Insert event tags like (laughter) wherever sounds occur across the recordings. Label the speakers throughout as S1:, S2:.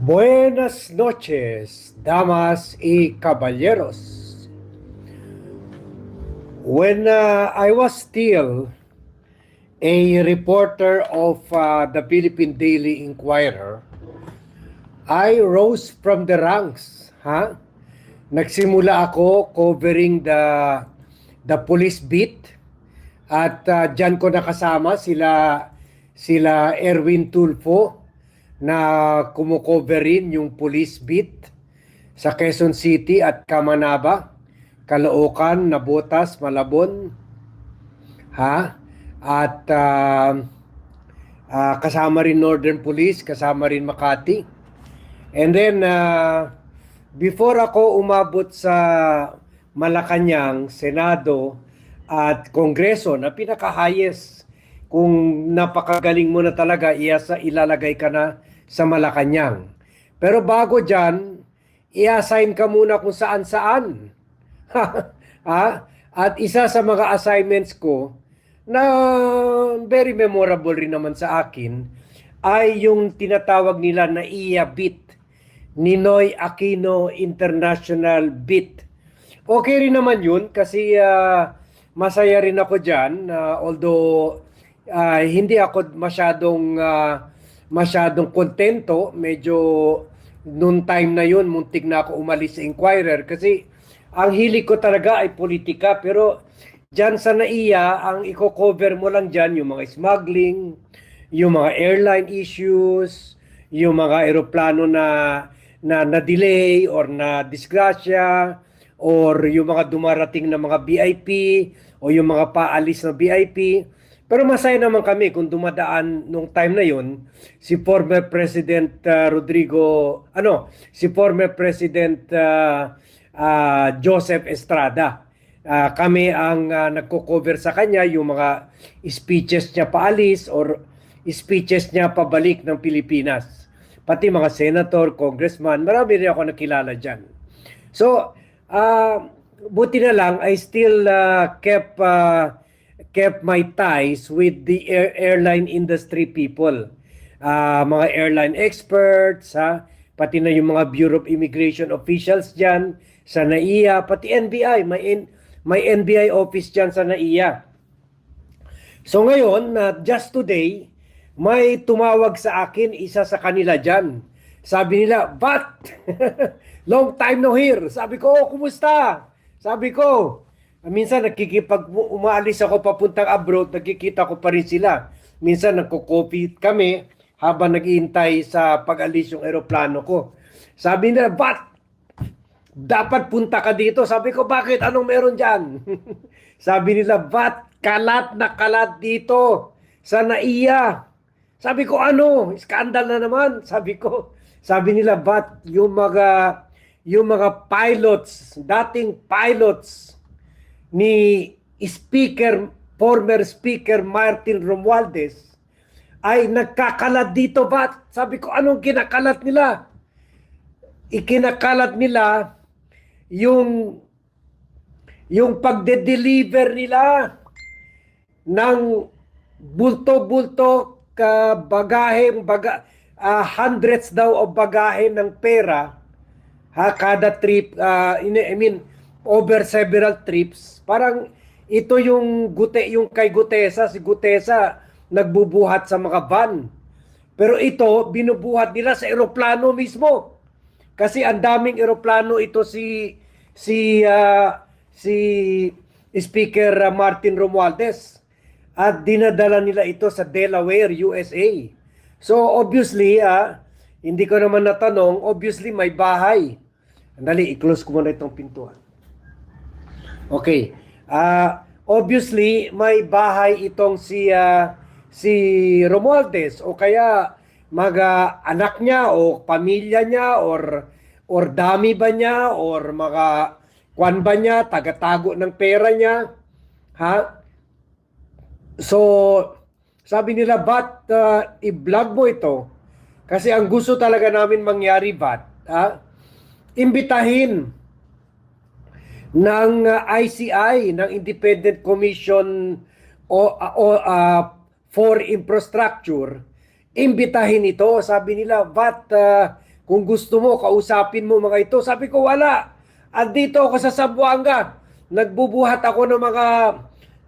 S1: Buenas noches, damas y caballeros. When uh, I was still a reporter of uh, the Philippine Daily Inquirer, I rose from the ranks. Ha? Nagsimula ako covering the the police beat at uh, diyan ko nakasama sila sila Erwin Tulfo na kumukover rin yung police beat sa Quezon City at Kamanaba, Caloocan, Nabotas, Malabon. Ha? At ah, ah, kasama rin Northern Police, kasama rin Makati. And then ah, before ako umabot sa Malacanang, Senado at Kongreso na pinaka-highest kung napakagaling mo na talaga, iasa, ilalagay ka na sa Malacanang. Pero bago dyan, i-assign ka muna kung saan-saan. (laughs) ha? At isa sa mga assignments ko na very memorable rin naman sa akin ay yung tinatawag nila na iya BIT, Ninoy Aquino International BIT. Okay rin naman yun kasi ah, masaya rin ako dyan, ah, although ah, hindi ako masyadong ah, masyadong kontento, medyo noon time na yun, muntik na ako umalis sa Inquirer. Kasi ang hilig ko talaga ay politika. Pero dyan sa NAIA, ang i-cover mo lang dyan yung mga smuggling, yung mga airline issues, yung mga eroplano na na na-delay or na disgrasya or yung mga dumarating na mga VIP o yung mga paalis na VIP. Pero masaya naman kami kung dumadaan nung time na yon si former President uh, Rodrigo, ano, si former President uh, uh, Joseph Estrada. Uh, kami ang uh, nagko-cover sa kanya yung mga speeches niya paalis or speeches niya pabalik ng Pilipinas. Pati mga senator, congressman, marami rin ako nakilala dyan. So, uh, buti na lang, I still uh, kept uh, kept my ties with the air- airline industry people. Ah, mga airline experts, ha? pati na yung mga Bureau of Immigration officials dyan sa NAIA, pati NBI, may, N- may NBI office dyan sa NAIA. So ngayon, na just today, may tumawag sa akin isa sa kanila dyan. Sabi nila, But, (laughs) long time no hear. Sabi ko, oh, kumusta? Sabi ko, minsan nakikipag umaalis ako papuntang abroad, nakikita ko pa rin sila. Minsan nagko-coffee kami habang naghihintay sa pag-alis yung eroplano ko. Sabi nila, But, dapat punta ka dito. Sabi ko, bakit? Anong meron dyan? (laughs) Sabi nila, But, kalat na kalat dito sa NAIA. Sabi ko, ano? Skandal na naman. (laughs) Sabi ko, sabi nila, but yung mga, yung mga pilots, dating pilots ni Speaker, former Speaker Martin Romualdez, ay nagkakalat dito ba? Sabi ko, anong kinakalat nila? Ikinakalat nila yung yung pagde-deliver nila ng bulto-bulto ka bagahe, baga, ah, hundreds daw of bagahe ng pera ha kada trip in- I mean over several trips parang ito yung gute yung kay Gutesa si Gutesa nagbubuhat sa mga van pero ito binubuhat nila sa eroplano mismo kasi ang daming eroplano ito si si ah, si Speaker ah, Martin Romualdez at dinadala nila ito sa Delaware, USA. So obviously, ah, hindi ko naman natanong, obviously may bahay. Andali, i-close ko muna itong pintuan. Okay. Ah, obviously may bahay itong si ah, si Romualdez o kaya mga anak niya o pamilya niya or or dami ba niya or mga kwan ba niya, tagatago ng pera niya. Ha? So, sabi nila, bat uh, i-vlog mo ito? Kasi ang gusto talaga namin mangyari, bat, ha? imbitahin ng uh, ICI, ng Independent Commission o, o uh, for Infrastructure, imbitahin ito. Sabi nila, bat uh, kung gusto mo, kausapin mo mga ito. Sabi ko, wala. Andito ako sa Zamboanga. Nagbubuhat ako ng mga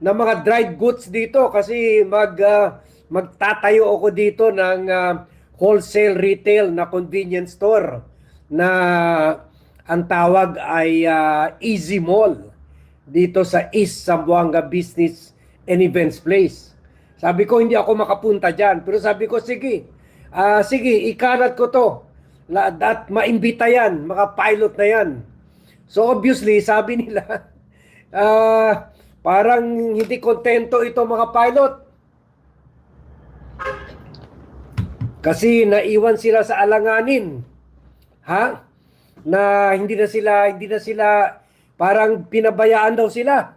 S1: ng mga dried goods dito kasi mag ah, magtatayo ako dito ng ah, wholesale retail na convenience store na ang tawag ay ah, Easy Mall dito sa East Zamboanga Business and Events Place. Sabi ko hindi ako makapunta diyan, pero sabi ko sige. Ah, sige, ikalat ko to. La, at maimbita yan, mga pilot na yan. So obviously, sabi (laughs) nila, ah, parang hindi kontento ito mga pilot. Kasi naiwan sila sa alanganin. Ha? Na hindi na sila, hindi na sila, parang pinabayaan daw sila.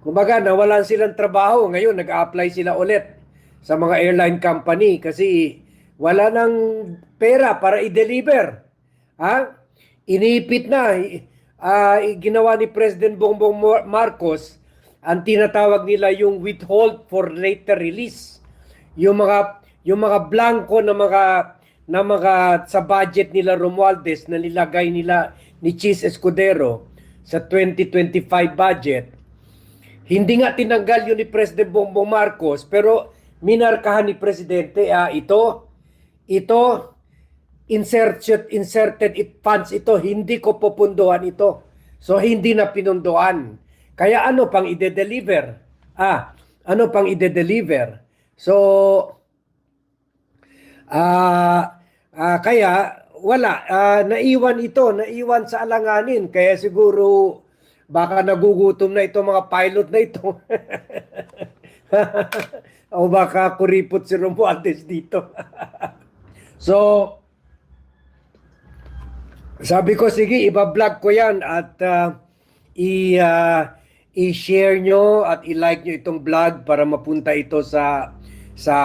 S1: Kumbaga, nawalan silang trabaho. Ngayon, nag-apply sila ulit sa mga airline company kasi wala nang pera para i-deliver. Ha? Inipit na. ah, ginawa ni President Bongbong Mar- Marcos ang tinatawag nila yung withhold for later release. Yung mga yung mga blanco na mga na mga sa budget nila Romualdez na nilagay nila ni Cheese Escudero sa 2025 budget hindi nga tinanggal yun ni President Bongbong Marcos, pero minarkahan ni Presidente, ah, ito, ito, inserted, inserted it funds ito, hindi ko pupunduhan ito. So, hindi na pinunduan. Kaya ano pang ide-deliver? Ah, ano pang ide-deliver? So, ah, ah, kaya, wala, ah, naiwan ito, naiwan sa alanganin. Kaya siguro, baka nagugutom na itong mga pilot na ito. (laughs) o baka kuripot si Romualdez dito. (laughs) so, sabi ko, sige, iba-vlog ko yan at ah, i, ah, i-share nyo at i-like nyo itong vlog para mapunta ito sa sa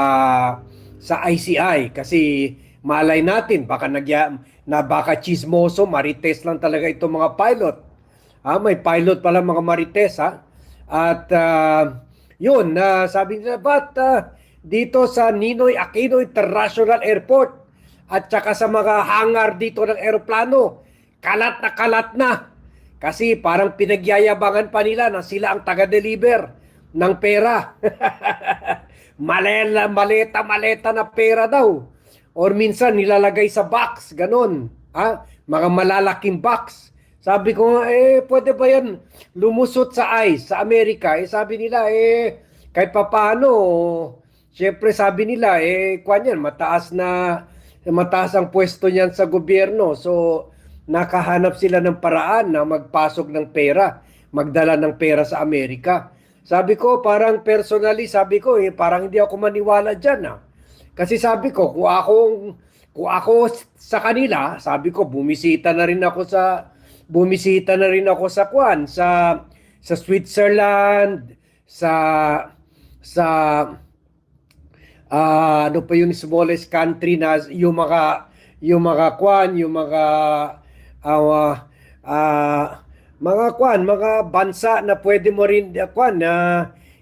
S1: sa ICI kasi malay natin baka nagya na baka chismoso marites lang talaga itong mga pilot Ah, may pilot pala mga Marites ha. At ah, yun, na sabi nila, but ah, dito sa Ninoy Aquino International Airport at saka sa mga hangar dito ng eroplano, kalat na kalat na. Kasi parang pinagyayabangan pa nila na sila ang taga-deliver ng pera. (laughs) Malela, maleta, maleta na pera daw. Or minsan nilalagay sa box, ganun. Ha? Mga malalaking box. Sabi ko, eh, pwede ba yan lumusot sa ice sa Amerika? Eh, sabi nila, eh, kahit papaano, syempre sabi nila, eh, kwan yan, mataas na, mataas ang pwesto niyan sa gobyerno. So, nakahanap sila ng paraan na magpasok ng pera, magdala ng pera sa Amerika. Sabi ko, parang personally, sabi ko, eh, parang hindi ako maniwala dyan, ah. Kasi sabi ko, kung ako, kung ako sa kanila, sabi ko, bumisita na rin ako sa, bumisita na rin ako sa Kwan, sa sa Switzerland, sa sa ah, ano pa yung smallest country na yung mga yung mga Kwan, yung mga ah, ah, mga Kwan, mga bansa na pwede mo rin ah, Kwan na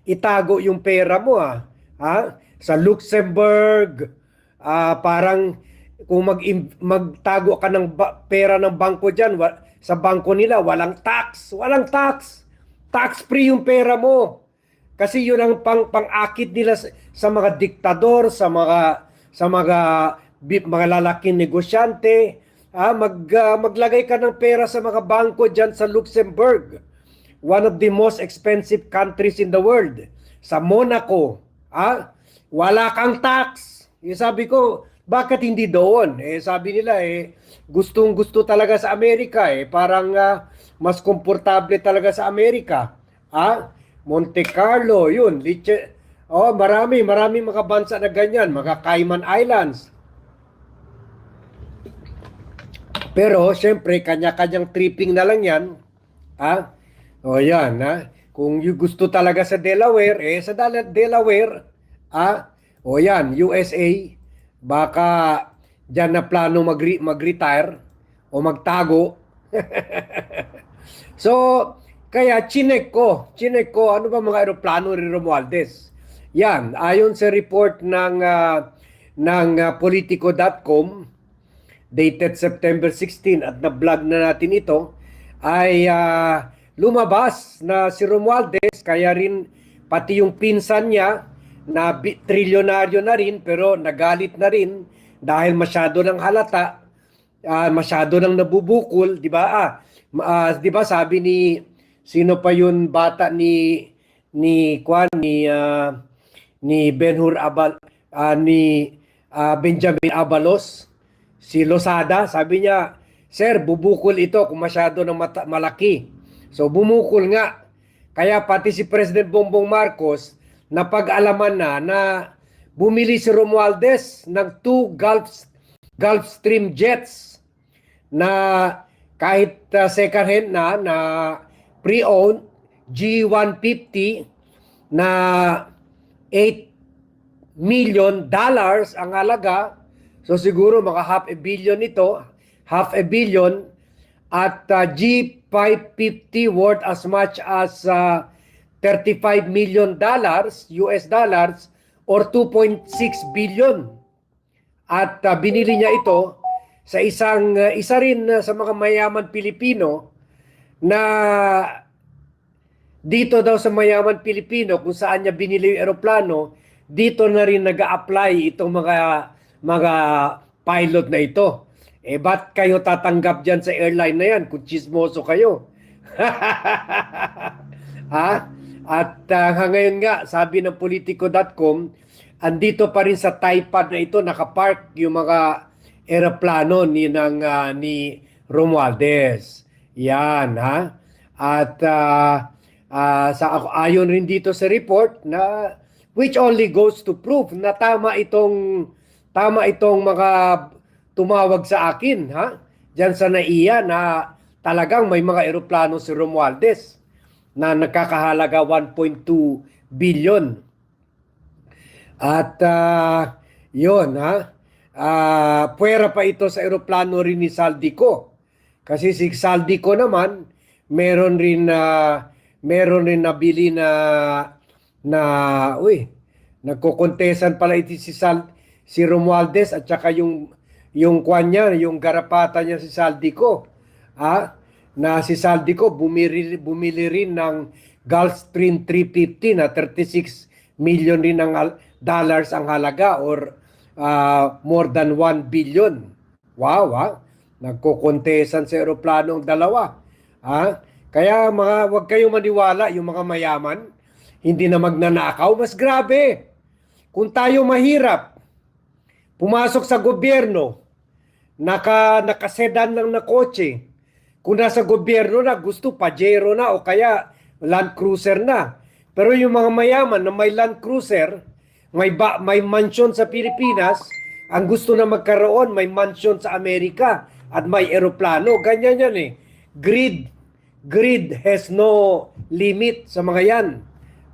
S1: itago yung pera mo ah. Ha? Sa Luxembourg, ah, parang kung mag magtago ka ng pera ng bangko diyan, sa bangko nila walang tax, walang tax. Tax free yung pera mo. Kasi yun ang pang pangakit nila sa, sa mga diktador, sa mga sa mga mga lalaking negosyante, ah, mag ah, maglagay ka ng pera sa mga bangko diyan sa Luxembourg. One of the most expensive countries in the world. Sa Monaco, ah, wala kang tax. Yung sabi ko, bakit hindi doon? Eh sabi nila eh gustong gusto talaga sa Amerika eh parang ah, mas komportable talaga sa Amerika. Ah, Monte Carlo, yun, Liche, Oh, marami, marami mga bansa na ganyan, mga Cayman Islands. Pero syempre kanya-kanyang tripping na lang 'yan. Ah? O yan, ha? Kung you gusto talaga sa Delaware, eh sa Delaware, ah, o yan, USA, baka diyan na plano mag- mag-retire o magtago. (laughs) so, kaya chinek ko, chinek ko, ano ba mga aeroplano ni Romualdez? Yan, ayon sa report ng ah, ng ah, politico.com, dated September 16 at na-vlog na natin ito ay ah, lumabas na si Romualdez kaya rin pati yung pinsan niya na trilyonaryo na rin pero nagalit na rin dahil masyado ng halata ah, masyado nang nabubukol, 'di ba? Ah, ah, 'di ba sabi ni sino pa yun bata ni ni Kwan ni ah, ni Benhur Abal ah, ni ah, Benjamin Abalos si Losada, sabi niya, Sir, bubukol ito kung masyado ng malaki. So bumukol nga. Kaya pati si President Bongbong Marcos napag-alaman na na bumili si Romualdez ng two Gulf Gulfstream jets na kahit uh, second hand na na pre-owned G150 na 8 million dollars ang halaga. So siguro mga half a billion ito, half a billion at uh, G550 worth as much as uh, 35 million dollars, US dollars or 2.6 billion. At uh, binili niya ito sa isang uh, isa rin uh, sa mga mayaman Pilipino na dito daw sa mayaman Pilipino kung saan niya binili yung eroplano, dito na rin nag-a-apply itong mga mga pilot na ito. Eh ba't kayo tatanggap diyan sa airline na yan kung chismoso kayo? (laughs) ha? At uh, ngayon nga, sabi ng politico.com, andito pa rin sa Taipad na ito nakapark yung mga eroplano ni ng ah, ni Romualdez. Yan ha. At ah, ah, sa ayon rin dito sa report na which only goes to prove na tama itong tama itong mga tumawag sa akin ha. Diyan sa NAIA na talagang may mga eroplano si Romualdez na nagkakahalaga 1.2 billion. At ah, yun ha, Ah, puwera pa ito sa eroplano rin ni Saldico. Kasi si Saldico naman, meron rin na meron rin nabili na na uy, nagkokontesan pala ito si Sal si Romualdez at saka yung yung kwan niya, yung garapata niya si Saldico. Ah, na si Saldico bumili bumili rin ng Gulfstream 350 na 36 million rin ng dollars ang halaga or ah, more than 1 billion. Wow, ah. Nagkokontesan sa eroplano ang dalawa. Ah, kaya mga wag kayong maniwala yung mga mayaman, hindi na magnanakaw, mas grabe. Kung tayo mahirap, pumasok sa gobyerno, naka nakasedan lang na kotse. Kung nasa gobyerno na, gusto Pajero na o kaya Land Cruiser na. Pero yung mga mayaman na may Land Cruiser, may ba, may mansion sa Pilipinas, ang gusto na magkaroon may mansion sa Amerika at may eroplano. Ganyan yan eh. Greed. Greed has no limit sa mga yan.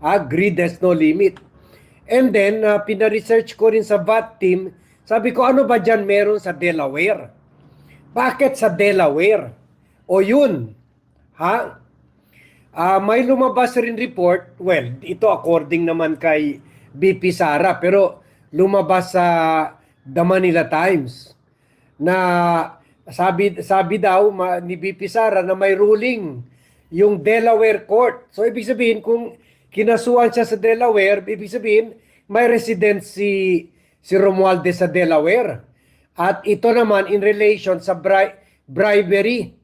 S1: Ah, greed has no limit. And then, uh, pina-research ko rin sa VAT team, sabi ko, ano ba dyan meron sa Delaware? Bakit sa Delaware? O yun, ha? Ah, may lumabas rin report, well, ito according naman kay BP Sara, pero lumabas sa The Manila Times na sabi sabi daw ma, ni BP Sara na may ruling yung Delaware Court. So ibig sabihin kung kinasuhan siya sa Delaware, ibig sabihin may residency si Romualdez sa Delaware. At ito naman in relation sa bri- bribery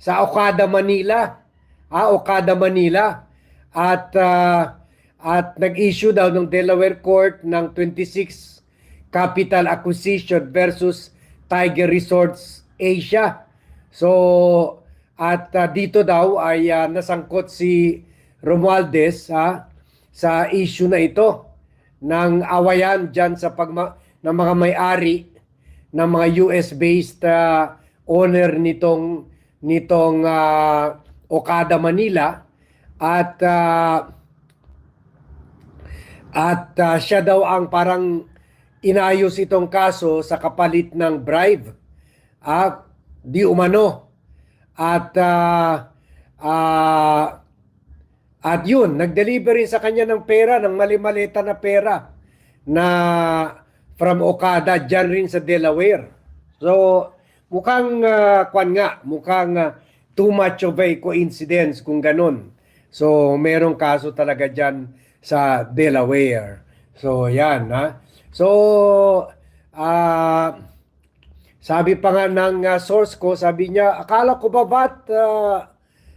S1: sa Okada, Manila. Ah, Okada, Manila. At ah, at nag-issue daw ng Delaware Court ng 26 capital acquisition versus Tiger Resorts Asia. So at ah, dito daw ay ah, nasangkot si Romualdez ha, sa issue na ito ng awayan diyan sa pagma ng mga may-ari ng mga US-based ah, owner nitong nitong ah, Okada Manila at ah, at ah, siya daw ang parang inayos itong kaso sa kapalit ng bribe. Ah, di umano. At ah, ah, at yun, nag-deliver sa kanya ng pera, ng malimaleta na pera na from Okada dyan rin sa Delaware. So, mukhang ah, kwan nga, mukhang ah, too much of a coincidence kung ganun. So, merong kaso talaga dyan sa Delaware. So, yan ha. So, ah sabi pa nga ng ah, source ko, sabi niya, akala ko ba ba't ah,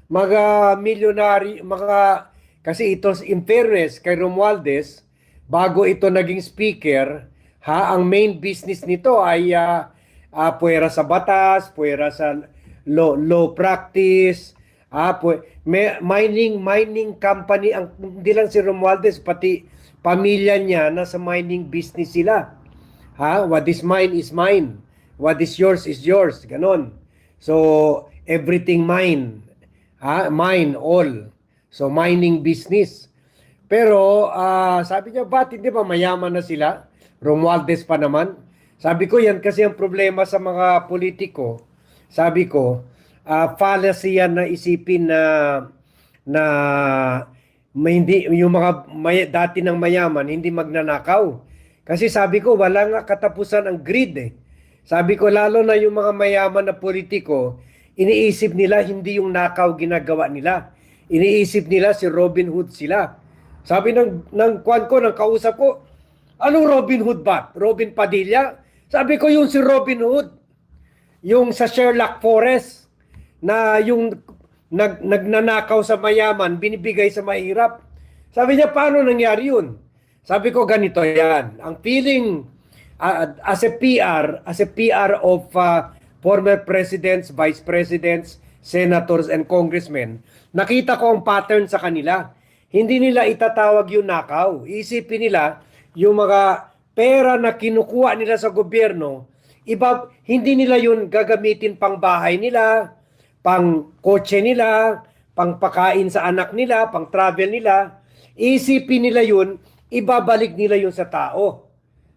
S1: mga milyonary, mga, kasi ito in fairness kay Romualdez, bago ito naging speaker, ha, ang main business nito ay ah, ah, puwera sa batas, puwera sa law, law practice, ah, pu- may, mining mining company, ang hindi lang si Romualdez, pati pamilya niya nasa mining business sila. Ha? What is mine is mine. What is yours is yours. Ganon. So, everything mine. Ha? Mine, all. So, mining business. Pero, ah, sabi niya, ba't hindi ba mayaman na sila? Romualdez pa naman. Sabi ko, yan kasi ang problema sa mga politiko. Sabi ko, ah, fallacy yan na isipin na na may hindi yung mga may, dati ng mayaman hindi magnanakaw. Kasi sabi ko wala nga katapusan ang greed eh. Sabi ko lalo na yung mga mayaman na politiko, iniisip nila hindi yung nakaw ginagawa nila. Iniisip nila si Robin Hood sila. Sabi ng ng kwan ko ng kausap ko, anong Robin Hood ba? Robin Padilla? Sabi ko yung si Robin Hood. Yung sa Sherlock Forest na yung nag, nagnanakaw sa mayaman, binibigay sa mahirap. Sabi niya, paano nangyari yun? Sabi ko, ganito yan. Ang feeling uh, as a PR, as a PR of uh, former presidents, vice presidents, senators, and congressmen, nakita ko ang pattern sa kanila. Hindi nila itatawag yung nakaw. Isipin nila, yung mga pera na kinukuha nila sa gobyerno, iba, hindi nila yun gagamitin pang bahay nila, pang kotse nila, pang pakain sa anak nila, pang travel nila. Isipin nila yun, ibabalik nila yun sa tao.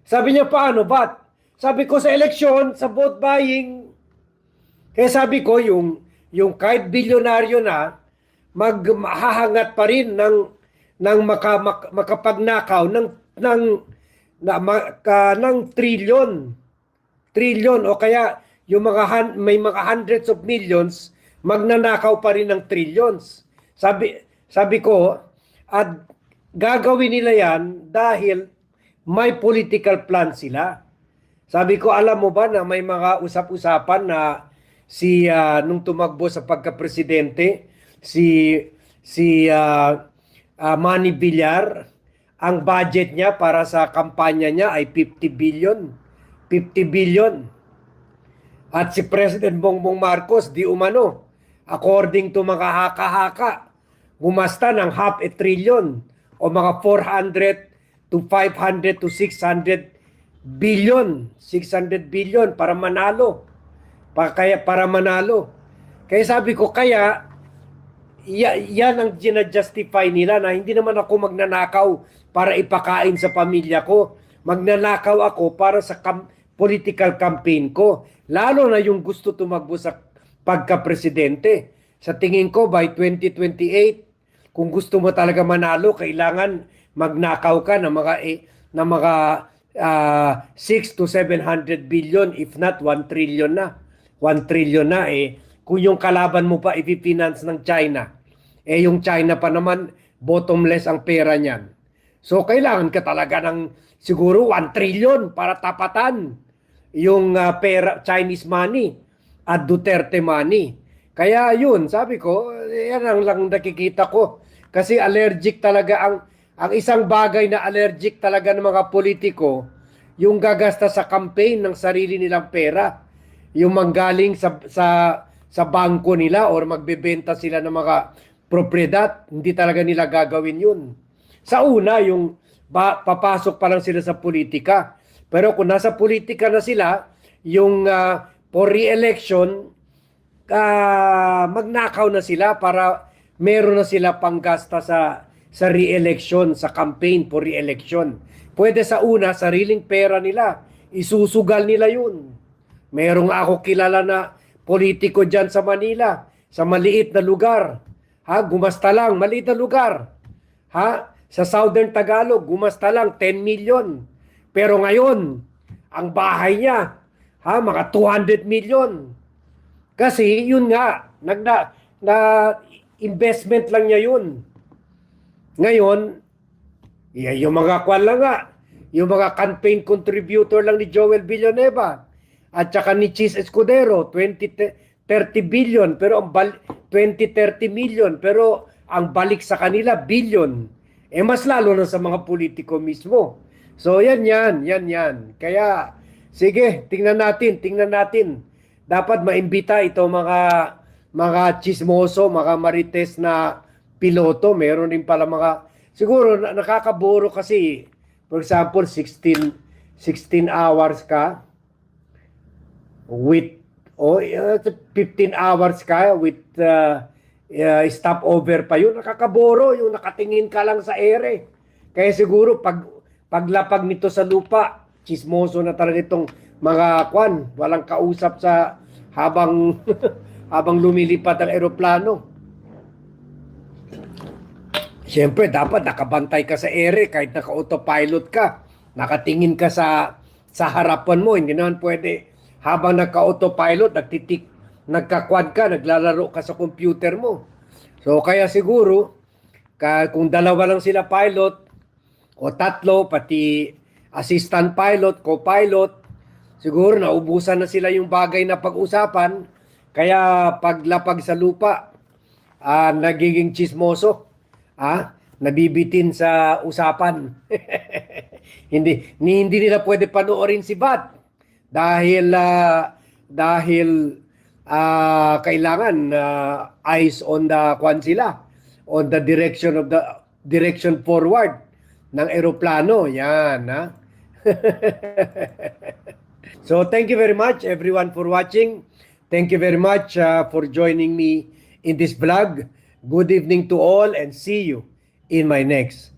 S1: Sabi niya, paano? Ba't? Sabi ko sa eleksyon, sa vote buying, kaya sabi ko, yung, yung kahit bilyonaryo na, maghahangat pa rin ng, ng maka, mak, makapagnakaw ng, ng, na, maka, ng trilyon. Trilyon o kaya yung mga may mga hundreds of millions magnanakaw pa rin ng trillions. Sabi sabi ko at gagawin nila yan dahil may political plan sila. Sabi ko alam mo ba na may mga usap-usapan na si ah, nung tumakbo sa pagka-presidente si si ah, ah, Manny Villar ang budget niya para sa kampanya niya ay 50 billion. 50 billion. At si President Bongbong Marcos, di umano, according to mga haka-haka, gumasta ng half a trillion o mga 400 to 500 to 600 billion, 600 billion para manalo. Pa, kaya para manalo. Kaya sabi ko, kaya ya, yan ang ginajustify nila na hindi naman ako magnanakaw para ipakain sa pamilya ko. Magnanakaw ako para sa kam- political campaign ko. Lalo na yung gusto tumakbo sa pagka-presidente. Sa tingin ko, by 2028, kung gusto mo talaga manalo, kailangan magnakaw ka ng mga, eh, ng mga ah, 6 to 700 billion, if not 1 trillion na. 1 trillion na eh. Kung yung kalaban mo pa ipifinance ng China, eh yung China pa naman, bottomless ang pera niyan. So kailangan ka talaga ng siguro 1 trillion para tapatan yung ah, pera Chinese money at Duterte money. Kaya yun, sabi ko, yan ang lang nakikita ko. Kasi allergic talaga ang ang isang bagay na allergic talaga ng mga politiko, yung gagasta sa campaign ng sarili nilang pera. Yung manggaling sa sa sa bangko nila or magbebenta sila ng mga propriedad, hindi talaga nila gagawin yun. Sa una, yung ba, papasok pa lang sila sa politika. Pero kung nasa politika na sila, yung ah, for re-election, ah, magnakaw na sila para meron na sila panggasta sa sa re-election, sa campaign for re-election. Pwede sa una, sariling pera nila, isusugal nila yun. Merong ako kilala na politiko dyan sa Manila, sa maliit na lugar. Ha, gumasta lang, maliit na lugar. Ha, sa Southern Tagalog, gumasta lang 10 million. Pero ngayon, ang bahay niya, Ha, mga 200 million. Kasi yun nga, nagna na investment lang niya yun. Ngayon, yung mga kwan lang nga, yung mga campaign contributor lang ni Joel Villanueva at saka ni Cheese Escudero, 20, te- 30 billion, pero ang bal- 20, 30 million, pero ang balik sa kanila, billion. Eh mas lalo na sa mga politiko mismo. So yan yan, yan yan. Kaya sige, tingnan natin, tingnan natin. Dapat maimbita ito mga mga chismoso, mga marites na piloto. Meron din pala mga siguro na- nakakaburo kasi for example 16 16 hours ka with o uh, 15 hours ka with uh, uh, stopover pa yun nakakaboro yung nakatingin ka lang sa ere kaya siguro pag paglapag nito sa lupa chismoso na talaga itong mga kwan walang kausap sa habang (laughs) habang lumilipad ang eroplano Siyempre, dapat nakabantay ka sa ere kahit naka-autopilot ka. Nakatingin ka sa sa harapan mo. Hindi naman pwede habang naka-autopilot, nagtitik, nagkakwad ka, naglalaro ka sa computer mo. So, kaya siguro, kung dalawa lang sila pilot, o tatlo, pati assistant pilot, co-pilot, siguro naubusan na sila yung bagay na pag-usapan. Kaya paglapag sa lupa, ah, nagiging chismoso ah, nabibitin sa usapan. (laughs) hindi ni, hindi nila pwede panoorin si Bat dahil ah, dahil ah, kailangan ah, eyes on the kwan sila on the direction of the direction forward ng eroplano. Yan ha? (laughs) So thank you very much everyone for watching. Thank you very much ah, for joining me in this vlog. Good evening to all and see you in my next